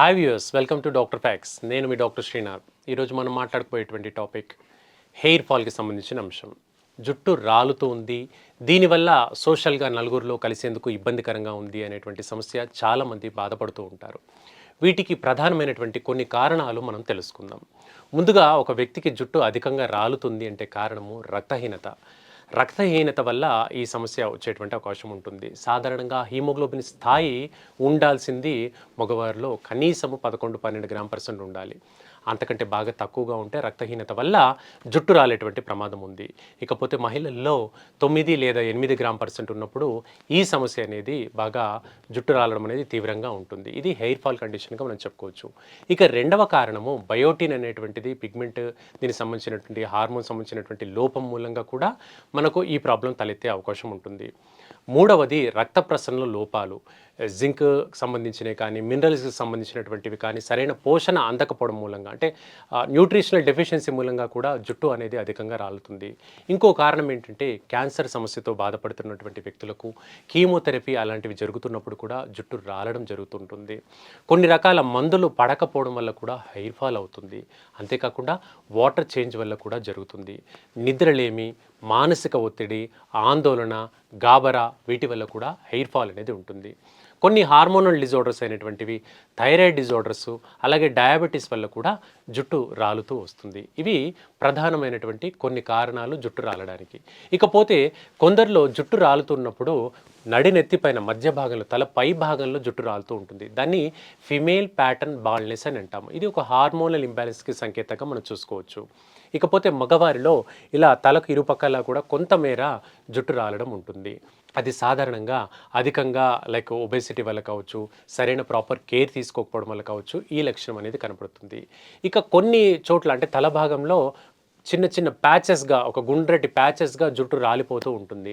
Hi viewers welcome to doctor facts నేను మీ doctor Srinath ఈరోజు మనం మాట్లాడుకోయేటువంటి టాపిక్ హెయిర్ ఫాల్కి సంబంధించిన అంశం. జుట్టు రాలుతూ ఉంది. దీనివల్ల సోషల్గా నలుగురిలో కలిసేందుకు ఇబ్బందికరంగా ఉంది అనేటువంటి సమస్య చాలామంది బాధపడుతూ ఉంటారు. వీటికి ప్రధానమైనటువంటి కొన్ని కారణాలు మనం తెలుసుకుందాం. ముందుగా ఒక వ్యక్తికి జుట్టు అధికంగా రాలుతుంది అంటే కారణము రక్తహీనత. రక్తహీనత వల్ల ఈ సమస్య వచ్చేటువంటి అవకాశం ఉంటుంది. సాధారణంగా హీమోగ్లోబిన్ స్థాయి ఉండాల్సింది మగవారిలో కనీసము పదకొండు పన్నెండు గ్రామ్ పర్సెంట్ ఉండాలి. అంతకంటే బాగా తక్కువగా ఉంటే రక్తహీనత వల్ల జుట్టు రాలేటువంటి ప్రమాదం ఉంది. ఇకపోతే మహిళల్లో తొమ్మిది లేదా ఎనిమిది గ్రామ్ పర్సెంట్ ఉన్నప్పుడు ఈ సమస్య అనేది బాగా జుట్టు రాలడం అనేది తీవ్రంగా ఉంటుంది. ఇది హెయిర్ ఫాల్ కండిషన్గా మనం చెప్పుకోవచ్చు. ఇక రెండవ కారణము బయోటిన్ అనేటువంటిది పిగ్మెంట్ దీనికి సంబంధించినటువంటి హార్మోన్ సంబంధించినటువంటి లోపం మూలంగా కూడా మనకు ఈ ప్రాబ్లం తలెత్తే అవకాశం ఉంటుంది. మూడవది రక్త ప్రసరణ లోపాలు. జింక్ సంబంధించినవి కానీ మినరల్స్కి సంబంధించినటువంటివి కానీ సరైన పోషణ అందకపోవడం మూలంగా అంటే న్యూట్రిషనల్ డెఫిషియన్సీ మూలంగా కూడా జుట్టు అనేది అధికంగా రాలుతుంది. ఇంకో కారణం ఏంటంటే క్యాన్సర్ సమస్యతో బాధపడుతున్నటువంటి వ్యక్తులకు కీమోథెరపీ అలాంటివి జరుగుతున్నప్పుడు కూడా జుట్టు రాలడం జరుగుతుంటుంది. కొన్ని రకాల మందులు పడకపోవడం వల్ల కూడా హెయిర్ ఫాల్ అవుతుంది. అంతేకాకుండా వాటర్ చేంజ్ వల్ల కూడా జరుగుతుంది. నిద్రలేమి మానసిక ఒత్తిడి ఆందోళన గాబరా వీటి వల్ల కూడా హెయిర్ ఫాల్ అనేది ఉంటుంది. కొన్ని హార్మోనల్ డిజార్డర్స్ అయినటువంటివి థైరాయిడ్ డిజార్డర్స్ అలాగే డయాబెటీస్ వల్ల కూడా జుట్టు రాలుతూ వస్తుంది. ఇవి ప్రధానమైనటువంటి కొన్ని కారణాలు జుట్టు రాలడానికి. ఇకపోతే కొందరిలో జుట్టు రాలుతున్నప్పుడు నడినెత్తిపైన మధ్య భాగంలో తల పై భాగంలో జుట్టు రాలుతూ ఉంటుంది. దాన్ని ఫిమేల్ ప్యాటర్న్ బాల్నెస్ అని అంటాము. ఇది ఒక హార్మోనల్ ఇంబ్యాలెన్స్కి సంకేతంగా మనం చూసుకోవచ్చు. ఇకపోతే మగవారిలో ఇలా తలకు ఇరుపక్కల కూడా కొంతమేర జుట్టు రాలడం ఉంటుంది. అది సాధారణంగా అధికంగా లైక్ ఒబేసిటీ వల్ల కావచ్చు సరైన ప్రాపర్ కేర్ తీసుకోకపోవడం వల్ల కావచ్చు ఈ లక్షణం అనేది కనపడుతుంది. ఇక కొన్ని చోట్ల అంటే తల భాగంలో చిన్న చిన్న ప్యాచెస్గా ఒక గుండ్రటి ప్యాచెస్గా జుట్టు రాలిపోతూ ఉంటుంది.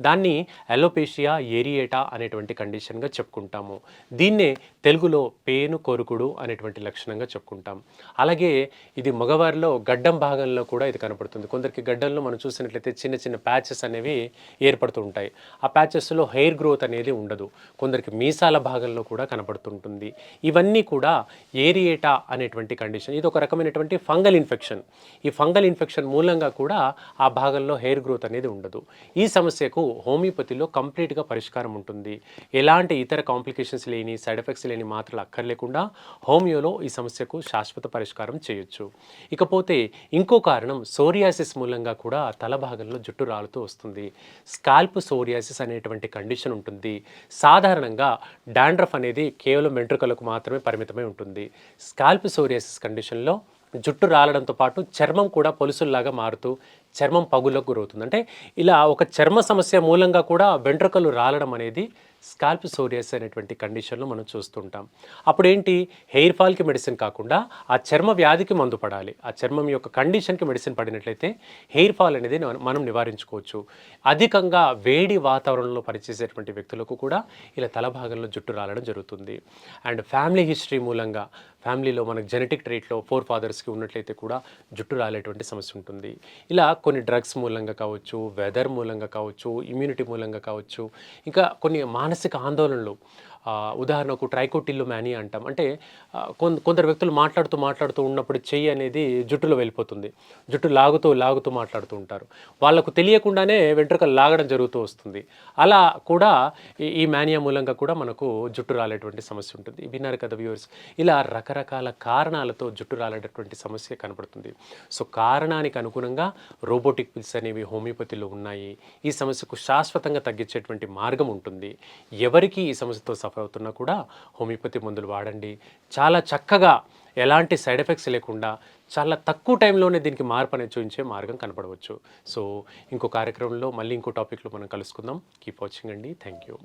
దాన్ని అలోపేషియా ఏరియేటా అనేటువంటి కండిషన్గా చెప్పుకుంటాము. దీన్నే తెలుగులో పేను కొరుకుడు అనేటువంటి లక్షణంగా చెప్పుకుంటాం. అలాగే ఇది మగవారిలో గడ్డం భాగంలో కూడా ఇది కనపడుతుంది. కొందరికి గడ్డంలో మనం చూసినట్లయితే చిన్న చిన్న ప్యాచెస్ అనేవి ఏర్పడుతూ ఉంటాయి. ఆ ప్యాచెస్లో హెయిర్ గ్రోత్ అనేది ఉండదు. కొందరికి మీసాల భాగంలో కూడా కనపడుతుంటుంది. ఇవన్నీ కూడా ఏరియేటా అనేటువంటి కండిషన్. ఇది ఒక రకమైనటువంటి ఫంగల్ ఇన్ఫెక్షన్. ఈ ఫంగల్ ఇన్ఫెక్షన్ మూలంగా కూడా ఆ భాగంలో హెయిర్ గ్రోత్ అనేది ఉండదు. ఈ సమస్యకు హోమియోపతిలో కంప్లీట్గా పరిష్కారం ఉంటుంది. ఎలాంటి ఇతర కాంప్లికేషన్స్ లేని సైడ్ ఎఫెక్ట్స్ లేని మాత్రలు అక్కర్లేకుండా హోమియోలో ఈ సమస్యకు శాశ్వత పరిష్కారం చేయొచ్చు. ఇకపోతే ఇంకో కారణం సోరియాసిస్ మూలంగా కూడా తల భాగంలో జుట్టు రాలుతూ వస్తుంది. స్కాల్ప్ సోరియాసిస్ అనేటువంటి కండిషన్ ఉంటుంది. సాధారణంగా డాండ్రఫ్ అనేది కేవలం వెంట్రుకలకు మాత్రమే పరిమితమై ఉంటుంది. స్కాల్ప్ సోరియాసిస్ కండిషన్లో జుట్టు రాలడంతో పాటు చర్మం కూడా పొలుసుల్లాగా మారుతూ చర్మం పగులకు గురవుతుంది. అంటే ఇలా ఒక చర్మ సమస్య మూలంగా కూడా వెంట్రుకలు రాలడం అనేది స్కాల్ప్ సోరియస్ అనేటువంటి కండిషన్లో మనం చూస్తుంటాం. అప్పుడు ఏంటి హెయిర్ ఫాల్కి మెడిసిన్ కాకుండా ఆ చర్మ వ్యాధికి మందు పడాలి. ఆ చర్మం యొక్క కండిషన్కి మెడిసిన్ పడినట్లయితే హెయిర్ ఫాల్ అనేది మనం నివారించుకోవచ్చు. అధికంగా వేడి వాతావరణంలో పనిచేసేటువంటి వ్యక్తులకు కూడా ఇలా తల భాగంలో జుట్టు రాలడం జరుగుతుంది. అండ్ ఫ్యామిలీ హిస్టరీ మూలంగా ఫ్యామిలీలో మనకు జెనెటిక్ ట్రీట్లో ఫోర్ ఫాదర్స్కి ఉన్నట్లయితే కూడా జుట్టు రాలేటువంటి సమస్య ఉంటుంది. ఇలా కొన్ని డ్రగ్స్ మూలంగా కావచ్చు వెదర్ మూలంగా కావచ్చు ఇమ్యూనిటీ మూలంగా కావచ్చు ఇంకా కొన్ని మానసిక ఆందోళనలు ఉదాహరణకు ట్రైకోటిల్లు మ్యాని అంటాం. అంటే కొందరు వ్యక్తులు మాట్లాడుతూ మాట్లాడుతూ ఉన్నప్పుడు చెయ్యి అనేది జుట్టులో వెళ్ళిపోతుంది. జుట్టు లాగుతూ లాగుతూ మాట్లాడుతూ ఉంటారు. వాళ్ళకు తెలియకుండానే వెంట్రుకలు లాగడం జరుగుతూ వస్తుంది. అలా కూడా ఈ మ్యానియా మూలంగా కూడా మనకు జుట్టు రాలేటువంటి సమస్య ఉంటుంది. విన్నారు కదా వ్యూవర్స్? ఇలా రకరకాల కారణాలతో జుట్టు రాలేటటువంటి సమస్య కనపడుతుంది సో కారణానికి అనుగుణంగా రోబోటిక్ పిల్స్ అనేవి హోమియోపతిలో ఉన్నాయి. ఈ సమస్యకు శాశ్వతంగా తగ్గించేటువంటి మార్గం ఉంటుంది. ఎవరికి ఈ సమస్యతో సఫర్ సఫర్ అవుతున్నా కూడా హోమియోపతి మందులు వాడండి. చాలా చక్కగా ఎలాంటి సైడ్ ఎఫెక్ట్స్ లేకుండా చాలా తక్కువ టైంలోనే దీనికి మార్పు అనేది చూపించే మార్గం కనపడవచ్చు సో ఇంకో కార్యక్రమంలో మళ్ళీ ఇంకో టాపిక్లో మనం కలుసుకుందాం. కీప్ వాచింగ్ అండి. Thank you